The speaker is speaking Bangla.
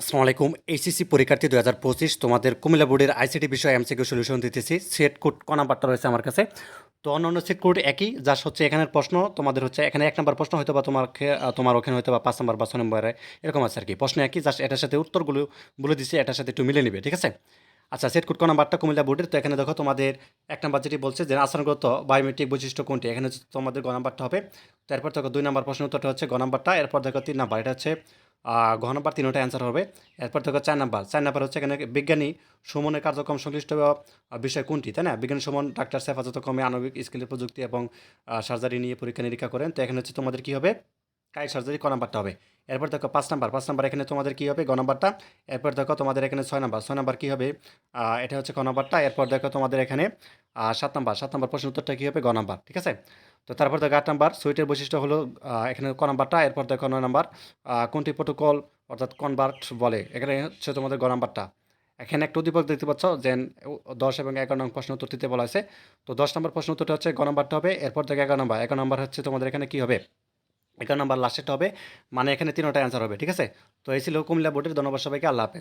আসসালামু আলাইকুম। এইচএসসি পরীক্ষার্থী দু হাজার পঁচিশ, তোমাদের কুমিল্লা বোর্ডের আইসিটি বিষয়ে এমসিকিউ সলিউশন দিতেছি। সেট কোড ক নাম্বারটা রয়েছে আমার কাছে। তো অন্যান্য সেট কোড একই যা হচ্ছে এখানের প্রশ্ন, তোমাদের হচ্ছে এখানে এক নম্বর প্রশ্ন হয়তো বা তোমার তোমার ওখানে হয়তো বা পাঁচ নম্বর বা ছয় নম্বরে এরকম আছে আর কি প্রশ্ন একই, জাস্ট এটার সাথে উত্তরগুলো বলে দিচ্ছি এটার সাথে একটু মিলে নিবে, ঠিক আছে? আচ্ছা সেট কোড ক নাম্বারটা কুমিল্লা বোর্ডের। তো এখানে দেখো তোমাদের এক নাম্বার যেটি বলছে যে আচরণগত বায়োমেট্রিক বৈশিষ্ট্য কোনটি? এখানে হচ্ছে তোমাদের গ নাম্বারটা হবে। তারপর দেখো দুই নাম্বার প্রশ্ন উত্তরটা হচ্ছে গ নাম্বারটা, এরপর দেখো তিন নাম্বার, এটা হচ্ছে ঘ নাম্বার তিনটা অ্যান্সার হবে। এরপর দেখো চার নাম্বার। চার নাম্বার হচ্ছে এখানে বিজ্ঞানী সুমনের কার্যক্রম সংশ্লিষ্ট বিষয় কোনটি, তাই না? বিজ্ঞানী সুমন ডাক্তার হেফাজত কমে আণবিক স্কিলের প্রযুক্তি এবং সার্জারি নিয়ে পরীক্ষা নিরীক্ষা করেন, তো এখানে হচ্ছে তোমাদের কী হবে? কাই সার্জারি ক নাম্বারটা হবে? এরপর দেখো পাঁচ নাম্বার। পাঁচ নাম্বার এখানে তোমাদের কী হবে? গ নাম্বারটা। এরপর দেখো তোমাদের এখানে ছয় নাম্বার। ছয় নাম্বার কী হবে? এটা হচ্ছে ক নাম্বারটা। এরপর দেখো তোমাদের এখানে সাত নাম্বার। সাত নাম্বার প্রশ্ন উত্তরটা কী হবে? গ নাম্বার। ঠিক আছে? তো তারপর দেখো আট নাম্বার, সুইটের বৈশিষ্ট্য হলো এখানে ক নাম্বারটা, এরপর দেখো নয় নাম্বার কোনটি প্রোটোকল অর্থাৎ কনভার্ট বলে, এখানে হচ্ছে তোমাদের গ নাম্বারটা। এখানে একটা উদ্দীপক দেখতে পাচ্ছ যে দশ এবং এগারো নম্বর প্রশ্ন উত্তর দিতে বলা হয়েছে। তো দশ নম্বর প্রশ্ন উত্তরটা হচ্ছে, গ নাম্বারটা হবে, এরপর থেকে এগারো নম্বর এগারো নম্বর হচ্ছে তোমাদের এখানে কী হবে? এগারো নাম্বার লাস্টেরটা হবে মানে এখানে তিনটা অ্যান্সার হবে, ঠিক আছে? তো এই ছিল কুমিল্লা বোর্ডের, ধন্যবাদ সবাইকে, আল্লাহ